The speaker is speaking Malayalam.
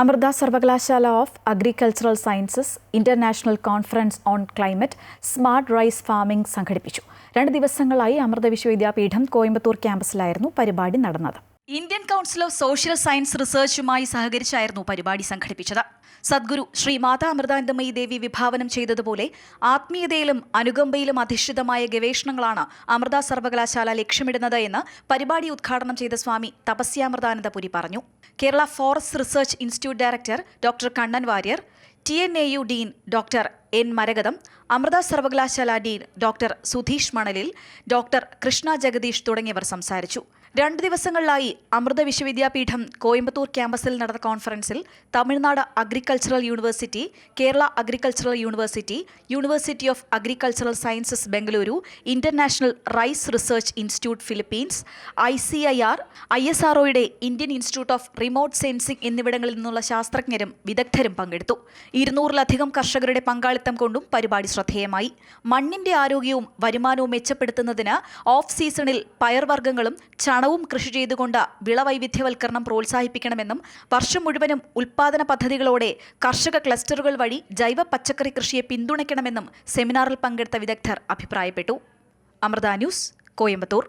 അമൃത സർവകലാശാല of agricultural sciences international conference on climate smart rice farming സംഘടിപ്പിച്ചു. രണ്ട് ദിവസങ്ങളായി അമൃത വിശ്വവിദ്യാപീഠം കോയമ്പത്തൂർ ക്യാമ്പസിലായിരുന്നു പരിപാടി നടന്നത്. Indian council of social science റിസർച്ചുമായി സഹകരിച്ചായിരുന്നു പരിപാടി സംഘടിപ്പിച്ചത്. സദ്ഗുരു ശ്രീ മാതാ അമൃതാനന്ദമയി ദേവി വിഭാവനം ചെയ്തതുപോലെ ആത്മീയതയിലും അനുകമ്പയിലും അധിഷ്ഠിതമായ ഗവേഷണങ്ങളാണ് അമൃത സർവകലാശാല ലക്ഷ്യമിടുന്നത് എന്ന് പരിപാടി ഉദ്ഘാടനം ചെയ്ത സ്വാമി തപസ്യാമൃതാനന്ദപുരി പറഞ്ഞു. Kerala forest research institute director doctor Kannan Warrier T N A U dean doctor N Marakatham Amrita സർവകലാശാല ഡീൻ ഡോക്ടർ സുധീഷ് മണലിൽ ഡോക്ടർ കൃഷ്ണ ജഗദീഷ് തുടങ്ങിയവർ സംസാരിച്ചു. രണ്ട് ദിവസങ്ങളിലായി അമൃത വിശ്വവിദ്യാപീഠം കോയമ്പത്തൂർ ക്യാമ്പസിൽ നടന്ന കോൺഫറൻസിൽ Tamil Nadu agricultural university Kerala agricultural university university of agricultural sciences Bengaluru international rice research institute Philippines I C I R I S ആർഒയുടെ Indian institute of remote sensing എന്നിവിടങ്ങളിൽ നിന്നുള്ള ശാസ്ത്രജ്ഞരും വിദഗ്ധരും പങ്കെടുത്തു. ഇരുന്നൂറിലധികം കർഷകരുടെ പങ്കാളിത്തം കൊണ്ടും പരിപാടി ശ്രദ്ധേയമായി. മണ്ണിന്റെ ആരോഗ്യവും വരുമാനവും മെച്ചപ്പെടുത്തുന്നതിന് ഓഫ് സീസണിൽ പയർവർഗങ്ങളും ചണവും കൃഷി ചെയ്തുകൊണ്ട് വിളവൈവിധ്യവൽക്കരണം പ്രോത്സാഹിപ്പിക്കണമെന്നും വർഷം മുഴുവനും ഉൽപാദന പദ്ധതികളോടെ കർഷക ക്ലസ്റ്ററുകൾ വഴി ജൈവ പച്ചക്കറി കൃഷിയെ പിന്തുണയ്ക്കണമെന്നും സെമിനാറിൽ പങ്കെടുത്ത വിദഗ്ധർ അഭിപ്രായപ്പെട്ടു. അമൃത ന്യൂസ് കോയമ്പത്തൂർ.